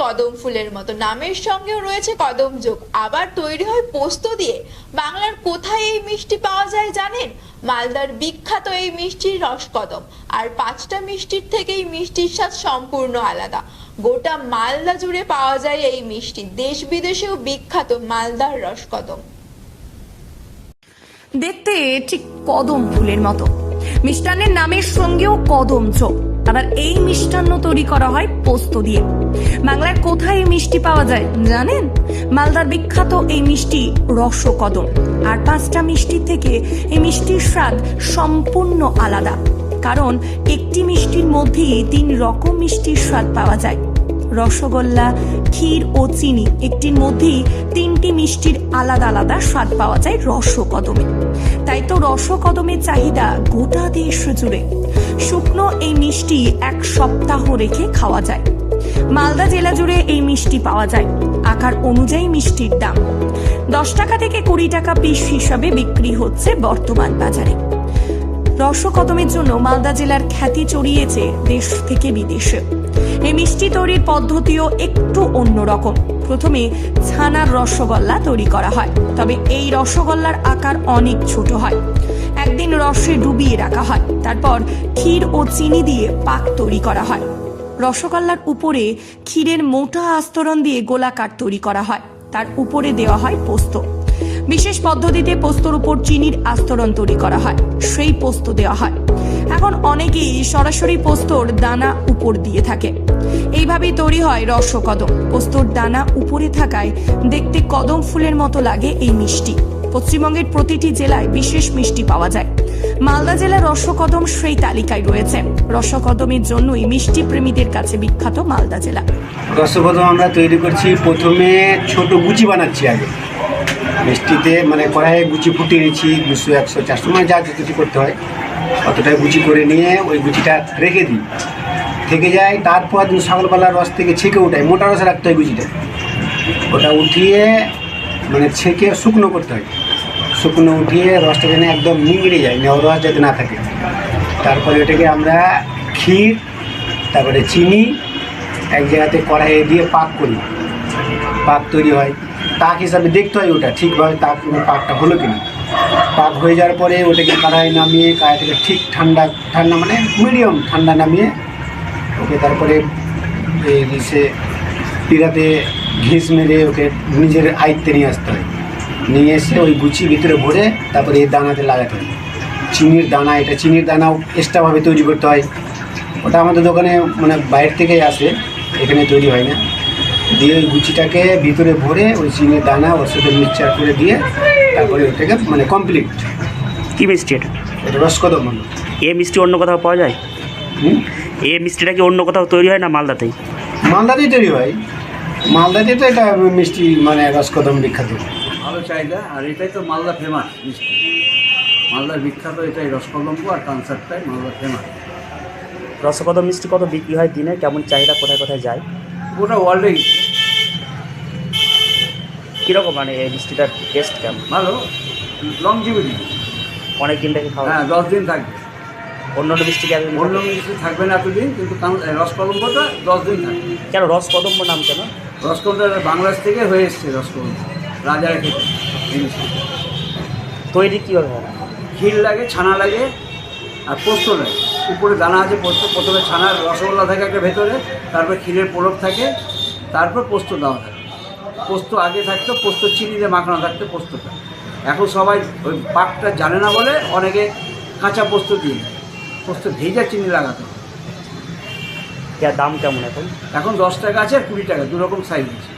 কদম ফুলের মতো। নামের সঙ্গেও রয়েছে কদম যোগ। আবার তৈরি হয় পোস্ত দিয়ে। বাংলার কোথায় এই মিষ্টি পাওয়া যায় জানেন? মালদার বিখ্যাত এই মিষ্টির রসকদম আর পাঁচটা মিষ্টির থেকে এই মিষ্টির স্বাদ সম্পূর্ণ আলাদা। গোটা মালদা জুড়ে পাওয়া যায় এই মিষ্টি। দেশ বিদেশেও বিখ্যাত মালদার রসকদম দেখতে ঠিক কদম ফুলের মতো। মিষ্টান্নের নামের সঙ্গেও কদম চোখ আবার এই মিষ্টান্ন তৈরি করা হয় পোস্ত দিয়ে। বাংলার কোথায় এই মিষ্টি পাওয়া যায় জানেন? মালদার বিখ্যাত এই মিষ্টি রসকদম। আর পাঁচটা মিষ্টির থেকে এই মিষ্টির স্বাদ সম্পূর্ণ আলাদা। কারণ একটি মিষ্টির মধ্যেই তিন রকম মিষ্টির স্বাদ পাওয়া যায়। রসগোল্লা, ক্ষীর ও চিনি। একটির মধ্যেই তিনটি মিষ্টির আলাদা আলাদা স্বাদ পাওয়া যায় রসকদমে। তাই তো রসকদমের চাহিদা গোটা দেশ জুড়ে। শুকনো এই মিষ্টি এক সপ্তাহ রেখে খাওয়া যায়। মালদা জেলা জুড়ে এই মিষ্টি পাওয়া যায়। আকার অনুযায়ী মিষ্টির দাম। দশ টাকা থেকে কুড়ি টাকা পিস হিসাবে বিক্রি হচ্ছে বর্তমান বাজারে। রসকদমের জন্য মালদা জেলার খ্যাতি চড়িয়েছে দেশ থেকে বিদেশে। এই মিষ্টি তৈরির পদ্ধতিও একটু অন্যরকম। প্রথমে ছানার রসগোল্লা তৈরি করা হয়, তবে এই রসগোল্লার আকার অনেক ছোট হয়। একদিন রসে ডুবিয়ে রাখা হয়, তারপর ক্ষীর ও চিনি দিয়ে পাক তৈরি করা হয়। রসগোল্লার উপরে ক্ষীরের মোটা আস্তরণ দিয়ে গোলাকার তৈরি করা হয়, তার উপরে দেওয়া হয় পোস্ত। বিশেষ পদ্ধতিতে পোস্তর উপর চিনির আস্তরণ তৈরি করা হয়। সেই পোস্ত দেওয়া হয়। এখন অনেকেই সরাসরি পোস্তর দানা উপর দিয়ে থাকে। এইভাবেই তৈরি হয় রসকদম। পোস্তর দানা উপরে থাকায় দেখতে কদম ফুলের মতো লাগে এই মিষ্টি। পশ্চিমবঙ্গের প্রতিটি জেলায় বিশেষ মিষ্টি পাওয়া যায়। মালদা জেলার রসকদম সেই তালিকায় রয়েছে। রসকদমের জন্যই মিষ্টি প্রেমীদের কাছে বিখ্যাত মালদা জেলা। রসকদম আমরা তৈরি করছি প্রথমে ছোট গুচি বানাচ্ছি আগে। মিষ্টিতে মানে কড়াইয়ে গুচি ফুটিয়ে নিয়েছি দুশো, একশো, চারশো মানে যা যতটুকু করতে হয়। অতটাই গুচি করে নিয়ে ওই গুচিটা রেখে দিই। থেকে যায়, তারপর দিন সকালবেলার রস থেকে ছেঁকে ওঠাই। মোটা রসে রাখতে হয় গুচিটা। ওটা উঠিয়ে মানে ছেঁকে শুকনো করতে হয়। শুকনো উঠিয়ে রসটা যেন একদম নিংড়ে যায় রস যাতে না থাকে। তারপরে ওটাকে আমরা ক্ষীর, তারপরে চিনি, এক জায়গাতে কড়াইয়ে দিয়ে পাক করি। পাক তৈরি হয়। তাক হিসাবে দেখতে হয় ওটা ঠিকভাবে তাক পাকটা হলো কিনা। পাক হয়ে যাওয়ার পরে ওটাকে কড়াই নামিয়ে, কড়াই থেকে ঠিক ঠান্ডা ঠান্ডা মানে মিডিয়াম ঠান্ডা নামিয়ে ওকে তারপরে সে পিড়াতে ঘিস মেরে ওকে নিজের আয়ত্তে নিয়ে আসতে হয়। নিয়ে এসে ওই গুচি ভিতরে ভরে তারপরে এই দানাতে লাগাতে হয়। চিনির দানা এটা চিনির দানাও এক্সট্রাভাবে তৈরি করতে হয়। ওটা আমাদের দোকানে মানে বাইরে থেকেই আসে এখানে তৈরি হয় না। দিয়ে ওই গুচিটাকে ভিতরে ভরে ওই চিনির দানা ওর সাথে মিক্সচার করে দিয়ে তারপরে ওটাকে মানে কমপ্লিট কি মিষ্টি এটা? এটা রসকদম এ মিষ্টি অন্য কোথাও পাওয়া যায়? হুম? এ মিষ্টিটা কি অন্য কোথাও তৈরি হয় না মালদাতেই? মালদাতেই তৈরি হয়। মালদাতেই তো এটা মিষ্টি মানে রসকদম বিখ্যাত। ভালো চাহিদা আর এটাই তো মালদা ফেমাস মিষ্টি। মালদার বিখ্যাত এটাই রসকদম্ব আর কনসার্টটাই মালদা ফেমাস রসকদম মিষ্টি কত বিক্রি হয় দিনে? কেমন চাহিদা? কোথায় কোথায় যায়? গোটা ওয়ার্ল্ডেই কীরকম মানে এই মিষ্টিটার টেস্ট কেমন? ভালো। লং জিবিটি অনেক দিন থেকে খাওয়া হ্যাঁ দশ দিন থাকবে। অন্য অন্য মিষ্টি কি অন্য মিষ্টি থাকবে না এতদিন কিন্তু কান- রসকদম্বটা দশ দিন থাকবে। কেন রস কদম্ব নাম কেন? রসকদম্বটা বাংলাদেশ থেকে হয়ে এসছে রসকদম্ব রাজারা খেতে তৈরি কীভাবে হয় ক্ষীর লাগে ছানা লাগে আর পোস্ত লাগে। উপরে দানা আছে পোস্ত প্রথমে ছানার রসগোল্লা থাকে একটা ভেতরে তারপর ক্ষীরের পোলক থাকে তারপর পোস্ত দেওয়া থাকে। পোস্ত আগে থাকতো পোস্ত চিনি দিয়ে মাখানো থাকতো পোস্তটা। এখন সবাই ওই পাকটা জানে না বলে অনেকে কাঁচা পোস্ত দিয়ে পোস্ত ভেজা চিনি লাগাতে দাম কেমন এখন? এখন দশ টাকা আছে আর কুড়ি টাকা দু রকম সাইজ আছে